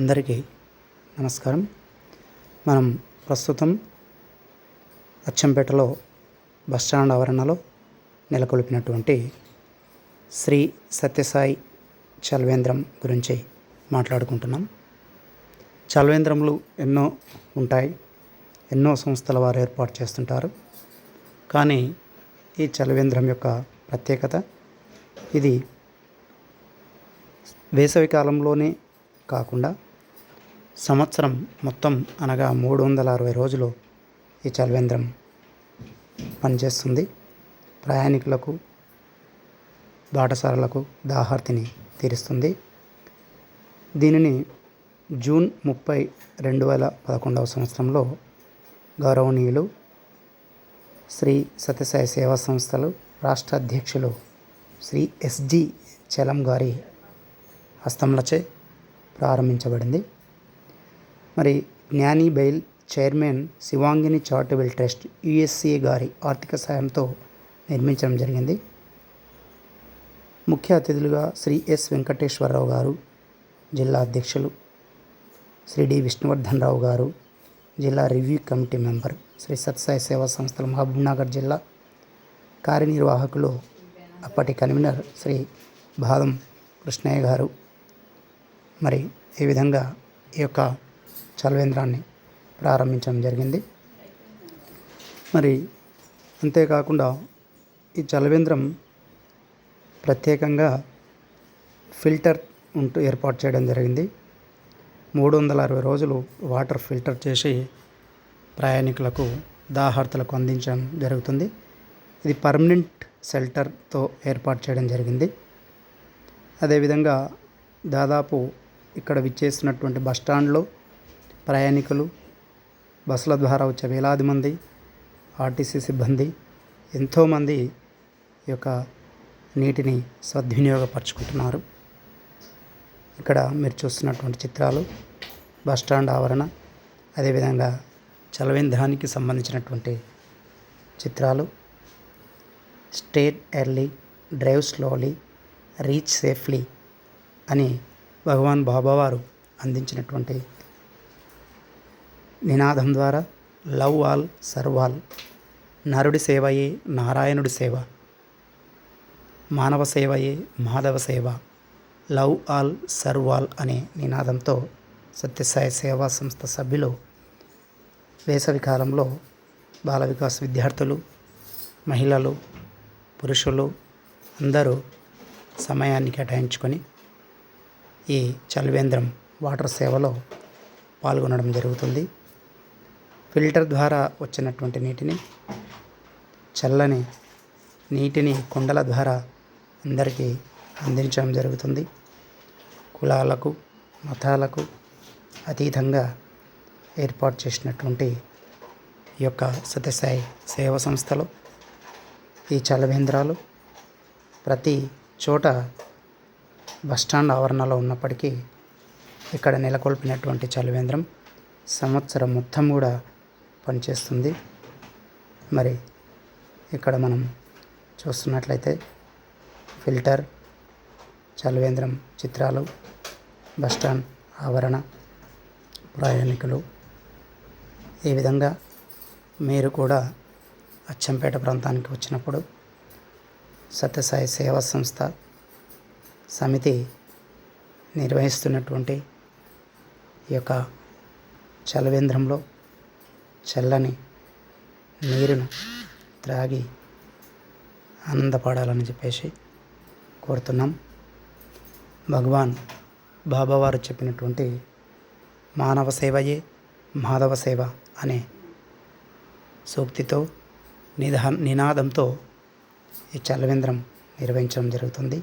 అందరికీ నమస్కారం. మనం ప్రస్తుతం అచ్చంపేటలో బస్టాండ్ ఆవరణలో నెలకొల్పినటువంటి శ్రీ సత్యసాయి చల్వేంద్రం గురించి మాట్లాడుకుంటున్నాం. చల్వేంద్రములు ఎన్నో ఉంటాయి ఎన్నో సంస్థల వారు ఏర్పాటు చేస్తుంటారు. కానీ ఈ చలవేంద్రం యొక్క ప్రత్యేకత ఇది వేసవి కాలంలోనే కాకుండా సంవత్సరం మొత్తం అనగా మూడు వందల అరవై రోజులు ఈ చలవేంద్రం పనిచేస్తుంది. ప్రయాణికులకు బాటసారులకు దాహార్తిని తీరుస్తుంది. దీనిని జూన్ ముప్పై రెండు వేల పదకొండవ సంవత్సరంలో గౌరవనీయులు శ్రీ సత్యసాయి సేవా సంస్థలు రాష్ట్ర అధ్యక్షులు శ్రీ ఎస్జి చలం గారి హస్తంలచే ప్రారంభించబడింది. మరి జ్ఞాని bail chairman Shivangini charitable trust USC గారి ఆర్థిక సాయంతో నిర్మించడం జరిగింది. ముఖ్య అతిథులుగా శ్రీ ఎస్ వెంకటేశ్వరరావు గారు జిల్లా అధ్యక్షులు శ్రీ డి విష్ణువర్ధన్ రావు గారు జిల్లా review committee member Shri Satsai సేవా సంస్థల మహబూబ్నగర్ జిల్లా కార్యనిర్వాహకులు అప్పటి కన్వీనర్ శ్రీ బాదం కృష్ణయ్య గారు. మరి ఈ విధంగా ఈ యొక్క చలవేంద్రాన్ని ప్రారంభించడం జరిగింది. మరి అంతేకాకుండా ఈ చలవేంద్రం ప్రత్యేకంగా ఫిల్టర్ ఉంటూ ఏర్పాటు చేయడం జరిగింది. మూడు వందల అరవై రోజులు వాటర్ ఫిల్టర్ చేసి ప్రయాణికులకు దాహార్తలకు అందించడం జరుగుతుంది. ఇది పర్మనెంట్ షెల్టర్తో ఏర్పాటు చేయడం జరిగింది. అదేవిధంగా దాదాపు ఇక్కడ విచ్చేసినటువంటి బస్టాండ్లో ప్రయాణికులు బస్సుల ద్వారా వచ్చే వేలాది మంది ఆర్టీసీ సిబ్బంది ఎంతోమంది ఈ యొక్క నీటిని సద్వినియోగపరుచుకుంటున్నారు. ఇక్కడ మీరు చూస్తున్నటువంటి చిత్రాలు బస్టాండ్ ఆవరణ అదేవిధంగా చలవేంద్రానికి సంబంధించినటువంటి చిత్రాలు start early drive slowly reach safely అని భగవాన్ బాబావారు అందించినటువంటి నినాదం ద్వారా లవ్ ఆల్ సర్వాల్ నరుడి సేవయే నారాయణుడి సేవ మానవ సేవయే మాధవ సేవ లవ్ ఆల్ సర్వాల్ అనే నినాదంతో సత్యసాయి సేవా సంస్థ సభ్యులు వేసవి కాలంలో బాల వికాస్ విద్యార్థులు మహిళలు పురుషులు అందరూ సమయాన్ని కేటాయించుకొని ఈ చల్వేంద్రం వాటర్ సేవలో పాల్గొనడం జరుగుతుంది. ఫిల్టర్ ద్వారా వచ్చినటువంటి నీటిని చల్లని నీటిని కుండల ద్వారా అందరికీ అందించడం జరుగుతుంది. కులాలకు మతాలకు అతీతంగా ఏర్పాటు చేసినటువంటి ఈ యొక్క సత్యసాయి సేవా సంస్థలో ఈ చలవేంద్రాలు ప్రతి చోట బస్టాండ్ ఆవరణలో ఉన్నప్పటికీ ఇక్కడ నెలకొల్పినటువంటి చలవేంద్రం సంవత్సరం మొత్తం కూడా పనిచేస్తుంది. మరి ఇక్కడ మనం చూస్తున్నట్లయితే ఫిల్టర్ చలవేంద్రం చిత్రాలు బస్టాండ్ ఆవరణ ప్రయాణికులు. ఈ విధంగా మీరు కూడా అచ్చంపేట ప్రాంతానికి వచ్చినప్పుడు సత్యసాయి సేవా సంస్థ సమితి నిర్వహిస్తున్నటువంటి ఈ యొక్క చలవేంద్రంలో చల్లని నీరును త్రాగి ఆనందపడాలని చెప్పేసి కోరుతున్నాం. భగవాన్ బాబావారు చెప్పినటువంటి మానవ సేవయే మాధవ సేవ అనే సూక్తితో నిధా నినాదంతో ఈ చలవేంద్రం నిర్వహించడం జరుగుతుంది.